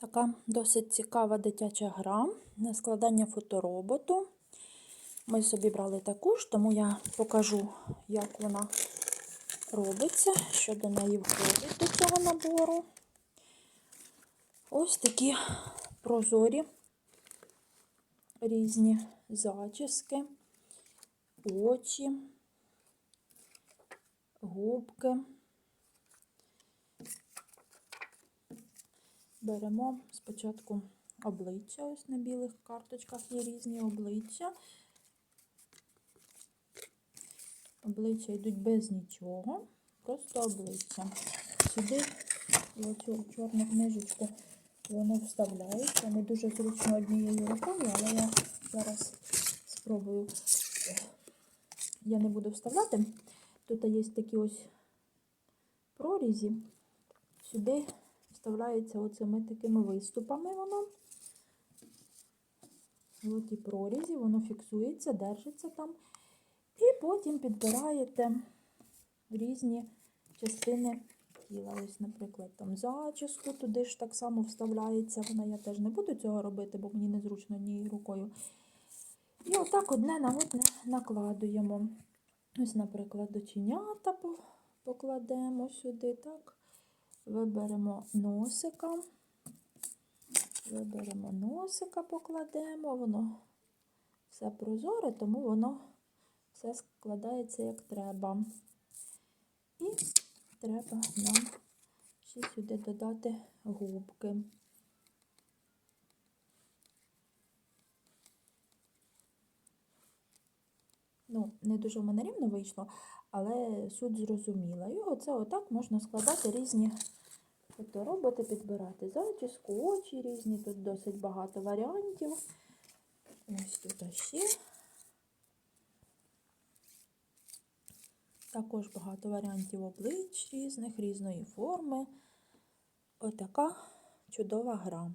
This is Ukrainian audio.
Така досить цікава дитяча гра на складання фотороботу. Ми собі брали таку ж, тому я покажу, як вона робиться, що до неї входить до цього набору. Ось такі прозорі різні зачіски, очі, губки. Беремо спочатку обличчя, ось на білих карточках є різні обличчя. Обличчя йдуть без нічого, просто обличчя. Сюди в оцю чорну книжечку воно вставляється. Не дуже зручно однією рукою, але я зараз спробую. Я не буду вставляти. Тут є такі ось прорізі. Сюди вставляється оцими такими виступами воно. Ось і прорізі, воно фіксується, держиться там. І потім підбираєте різні частини тіла. Ось, наприклад, там зачіску туди ж так само вставляється. Вона я теж не буду цього робити, бо мені незручно однією рукою. І отак одне на одне накладуємо. Ось, наприклад, оченята покладемо сюди, так. Виберемо носика. Виберемо носика, покладемо, воно все прозоре, тому воно все складається як треба. І треба нам ще сюди додати губки. Ну, не дуже в мене рівно вийшло, але суть зрозуміла. І оце отак можна складати різні фотороботи, підбирати зачіску, очі різні. Тут досить багато варіантів. Ось тут ще. Також багато варіантів облич різних, різної форми. Отака чудова гра.